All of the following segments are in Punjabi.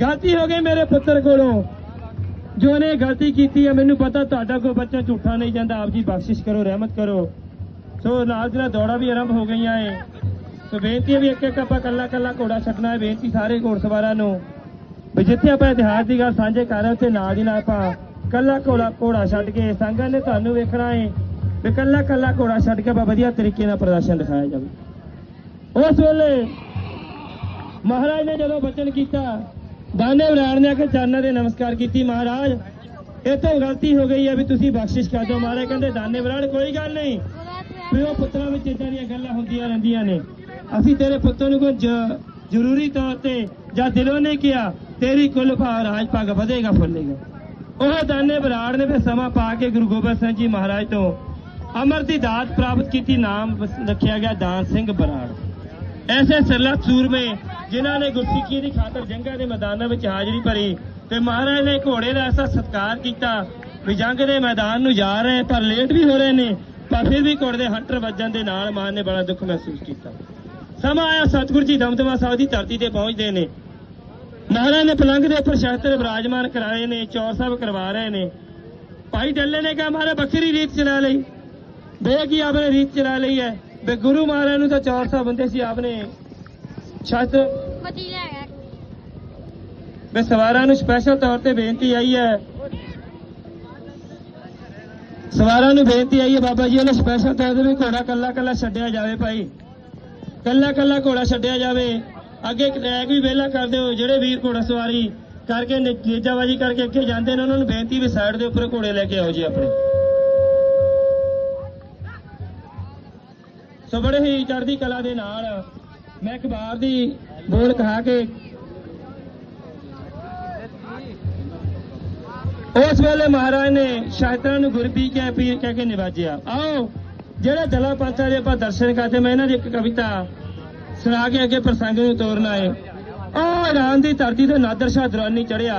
ਗਲਤੀ ਹੋ ਗਈ ਮੇਰੇ ਪੁੱਤਰ ਕੋਲੋਂ। ਜੋ ਨੇ ਗਲਤੀ ਕੀਤੀ ਹੈ, ਮੈਨੂੰ ਪਤਾ ਤੁਹਾਡਾ ਕੋਈ ਬੱਚਾ ਝੂਠਾ ਨਹੀਂ ਜਾਂਦਾ। ਆਪ ਜੀ ਬਖਸ਼ਿਸ਼ ਕਰੋ, ਰਹਿਮਤ ਕਰੋ। ਸੋ ਨਾਲ ਦੀ ਨਾਲ ਦੌੜਾ ਵੀ ਆਰੰਭ ਹੋ ਗਈਆਂ ਏ। ਸੋ ਬੇਨਤੀ ਹੈ ਵੀ ਇੱਕ ਇੱਕ ਆਪਾਂ ਕੱਲਾ ਕੱਲਾ ਘੋੜਾ ਛੱਡਣਾ ਹੈ ਬੇਨਤੀ ਸਾਰੇ ਘੋੜਸਵਾਰਾਂ ਨੂੰ। ਵੀ ਜਿੱਥੇ ਆਪਾਂ ਇਤਿਹਾਸ ਦੀ ਗੱਲ ਸਾਂਝੇ ਕਰ ਰਹੇ ਉੱਥੇ ਨਾਲ ਦੀ ਨਾਲ ਆਪਾਂ ਕੱਲਾ ਘੋੜਾ ਘੋੜਾ ਛੱਡ ਕੇ ਸੰਗਤ ਨੇ ਤੁਹਾਨੂੰ ਵੇਖਣਾ ਏ, ਵੀ ਕੱਲਾ ਕੱਲਾ ਘੋੜਾ ਛੱਡ ਕੇ ਆਪਾਂ ਵਧੀਆ ਤਰੀਕੇ ਨਾਲ ਪ੍ਰਦਰਸ਼ਨ ਦਿਖਾਇਆ ਜਾਵੇ। ਉਸ ਵੇਲੇ ਮਹਾਰਾਜ ਨੇ ਜਦੋਂ ਬਚਨ ਕੀਤਾ ਦਾਨੇ ਬਰਾੜ ਨੇ ਆ ਕੇ ਚਰਨਾਂ ਦੇ ਨਮਸਕਾਰ ਕੀਤੀ, ਮਹਾਰਾਜ। ਇਹ ਤੋਂ ਗਲਤੀ ਹੋ ਗਈ ਹੈ ਵੀ ਤੁਸੀਂ ਬਖਸ਼ਿਸ਼ ਕਰ ਦਿਓ, ਮਹਾਰਾਜ। ਕਹਿੰਦੇ, ਦਾਨੇ ਬਰਾੜ, ਕੋਈ ਗੱਲ ਨਹੀਂ। ਪਿਓ ਪੁੱਤਰਾਂ ਵਿੱਚ ਇਦਾਂ ਦੀਆਂ ਗੱਲਾਂ ਹੁੰਦੀਆਂ ਰਹਿੰਦੀਆਂ ਨੇ। ਅਸੀਂ ਤੇਰੇ ਪੁੱਤਰ ਨੂੰ ਕੋਈ ਜ਼ਰੂਰੀ ਤੌਰ ਤੇ ਜਾਂ ਦਿਲੋਂ ਨਹੀਂ ਕਿਹਾ, ਤੇਰੀ ਕੁੱਲ ਭਾਵ ਰਾਜ ਪੱਗ ਵਧੇਗਾ, ਫੁੱਲੇਗਾ। ਉਹ ਦਾਨੇ ਬਰਾੜ ਨੇ ਫਿਰ ਸਮਾਂ ਪਾ ਕੇ ਗੁਰੂ ਗੋਬਿੰਦ ਸਿੰਘ ਜੀ ਮਹਾਰਾਜ ਤੋਂ ਅਮਰ ਦੀ ਦਾਤ ਪ੍ਰਾਪਤ ਕੀਤੀ, ਨਾਮ ਰੱਖਿਆ ਗਿਆ ਦਾਨ ਸਿੰਘ ਬਰਾੜ। ਐਸੇ ਸਰਲਤ ਸੂਰਮੇ ਜਿਨ੍ਹਾਂ ਨੇ ਗੁਰਸਿੱਖੀ ਦੀ ਖਾਤਰ ਜੰਗਾਂ ਦੇ ਮੈਦਾਨਾਂ ਵਿੱਚ ਹਾਜ਼ਰੀ ਭਰੀ ਤੇ ਮਹਾਰਾਜ ਨੇ ਘੋੜੇ ਦਾ ਐਸਾ ਸਤਿਕਾਰ ਕੀਤਾ ਵੀ ਜੰਗ ਦੇ ਮੈਦਾਨ ਨੂੰ ਜਾ ਰਹੇ ਪਰ ਲੇਟ ਵੀ ਹੋ ਰਹੇ ਨੇ, ਪਰ ਫਿਰ ਵੀ ਘੋੜੇ ਦੇ ਹੰਟਰ ਵੱਜਣ ਦੇ ਨਾਲ ਮਾਨ ਨੇ ਬੜਾ ਦੁੱਖ ਮਹਿਸੂਸ ਕੀਤਾ। ਸਮਾਂ ਆਇਆ, ਸਤਿਗੁਰੂ ਜੀ ਦਮਦਮਾ ਸਾਹਿਬ ਦੀ ਧਰਤੀ ਤੇ ਪਹੁੰਚਦੇ ਨੇ। ਮਹਾਰਾਜ ਨੇ ਪਲੰਗ ਦੇ ਉੱਪਰ ਸ਼ਸਤਰ ਵਿਰਾਜਮਾਨ ਕਰਾਏ ਨੇ, ਚੌਰ ਸਾਹਿਬ ਕਰਵਾ ਰਹੇ ਨੇ। ਭਾਈ ਡੱਲੇ ਨੇ ਕਿਹਾ, ਮਹਾਰਾਜ ਬੱਕਰੀ ਰੀਤ ਚਲਾ ਲਈ। ਬੇ ਆਪਣੇ ਰੀਤ ਚਲਾ ਲਈ ਹੈ। ਬੇ ਗੁਰੂ ਮਹਾਰਾਜ ਨੂੰ ਤਾਂ ਚੌਰ ਸਾਹਿਬ ਬੰਦੇ ਸੀ ਆਪਨੇ ਸ਼ਸਤਰ ਮਤੀ ਲੈ ਗਿਆ ਮੈਂ ਸਵਾਰਾਂ ਨੂੰ ਸਪੈਸ਼ਲ ਤੌਰ ਤੇ ਬੇਨਤੀ ਆਈ ਹੈ। ਸਵਾਰਾਂ ਨੂੰ ਬੇਨਤੀ ਆਈ ਹੈ ਬਾਬਾ ਜੀ ਉਹਨੂੰ ਸਪੈਸ਼ਲ ਤੌਰ ਤੇ ਵੀ ਘੋੜਾ ਕੱਲਾ ਕੱਲਾ ਛੱਡਿਆ ਜਾਵੇ ਭਾਈ। ਕੱਲਾ ਕੱਲਾ ਘੋੜਾ ਛੱਡਿਆ ਜਾਵੇ। ਅੱਗੇ ਇੱਕ ਟਰੈਕ ਵੀ ਵਿਹਲਾ ਕਰ ਦਿਓ ਜਿਹੜੇ ਵੀਰ ਘੋੜਾ ਸਵਾਰੀ ਕਰਕੇ ਨੇਜਾਬਾਜੀ ਕਰਕੇ ਅੱਗੇ ਜਾਂਦੇ ਨੇ ਉਹਨਾਂ ਨੂੰ ਬੇਨਤੀ ਵੀ ਸਾਈਡ ਦੇ ਉੱਪਰ ਘੋੜੇ ਲੈ ਕੇ ਆਓ ਜੀ ਆਪਣੇ। ਸੋ ਬੜੇ ਹੀ ਚੜ੍ਹਦੀ ਕਲਾ ਦੇ ਨਾਲ। ਮੈਂ ਅਖਬਾਰ ਦੀ ਬੋਲ ਕਹਾ ਕੇ ਉਸ ਵੇਲੇ ਮਹਾਰਾਜ ਨੇ ਸ਼ਾਇਤਾਂ ਨੂੰ ਗੁਰਬੀ ਕਹਿ ਪੀਰ ਕਹਿ ਕੇ ਨਿਵਾਜਿਆ। ਆਓ, ਜਿਹੜੇ ਦਲਾ ਪਾਤਸ਼ਾਹ ਦੇ ਆਪਾਂ ਦਰਸ਼ਨ ਕਰਦੇ, ਮੈਂ ਇਹਨਾਂ ਦੀ ਇੱਕ ਕਵਿਤਾ ਸੁਣਾ ਕੇ ਅੱਗੇ ਪ੍ਰਸੰਗ ਨੂੰ ਤੋਰਨਾ ਹੈ ਉਹ ਇਰਾਨ ਦੀ ਧਰਤੀ ਤੇ ਨਾਦਰ ਸ਼ਾਹ ਦੁਰਾਨੀ ਚੜਿਆ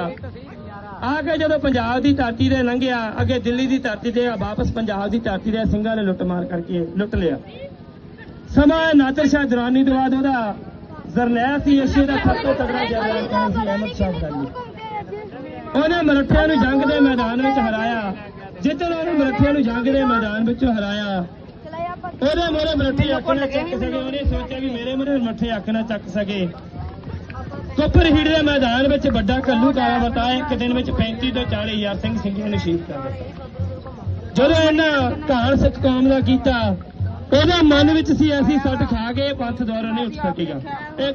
ਆ ਕੇ ਜਦੋਂ ਪੰਜਾਬ ਦੀ ਧਰਤੀ ਤੇ ਲੰਘਿਆ, ਅੱਗੇ ਦਿੱਲੀ ਦੀ ਧਰਤੀ ਤੇ ਵਾਪਸ ਪੰਜਾਬ ਦੀ ਧਰਤੀ ਤੇ ਸਿੰਘਾਂ ਨੇ ਲੁੱਟਮਾਰ ਕਰਕੇ ਲੁੱਟ ਲਿਆ। ਸਮਾਂ ਨਾਦਰ ਸ਼ਾਹ ਦੁਰਾਨੀ ਤੋਂ ਬਾਅਦ ਉਹਦਾ ਜ਼ਰਨੈਲ ਸੀ ਏਸ਼ੀਆ ਦਾ ਸਭ ਤੋਂ ਤਗੜਾ ਕੌਣ ਸੀ ਅਹਿਮਦ ਸ਼ਾਹ ਅਬਦਾਲੀ ਉਹਨੇ ਮਰਾਠਿਆਂ ਨੂੰ ਜੰਗ ਦੇ ਮੈਦਾਨ ਵਿੱਚ ਹਰਾਇਆ। ਜਿੱਦਣ ਉਹਨੇ ਮਰਾਠਿਆਂ ਨੂੰ ਜੰਗ ਦੇ ਮੈਦਾਨ ਵਿੱਚੋਂ ਹਰਾਇਆ। ਉਹਦੇ ਮੋਰੇ ਮਰਾਠੀ ਅੱਖ ਨਾ ਚੱਕ ਸਕੇ ਉਹਨੇ ਸੋਚਿਆ ਵੀ ਮੇਰੇ ਮੋਰੇ ਮਰਾਠੀ ਅੱਖ ਨਾ ਚੱਕ ਸਕੇ। ਕੋਪਰ ਹੀੜ ਦੇ ਮੈਦਾਨ ਵਿੱਚ ਵੱਡਾ ਕੱਲੂ ਕਾਲਾ ਵਰਤਾ ਇੱਕ ਦਿਨ ਵਿੱਚ 35 ਤੋਂ 40 ਹਜ਼ਾਰ ਸਿੰਘ ਸਿੰਘਾਂ ਨੂੰ ਸ਼ਹੀਦ ਕਰ ਦਿੱਤਾ। ਜਦੋਂ ਇਹਨਾਂ ਘਾਣ ਸਿੱਖ ਕੌਮ ਦਾ ਕੀਤਾ ਉਹਦੇ ਮਨ ਵਿੱਚ ਸੀ ਐਸੀ ਸੱਟ ਖਾ ਕੇ ਪੰਥ ਦੁਆਰਾ ਨਹੀਂ ਉੱਠ ਸਕੇਗਾ। ਇਹ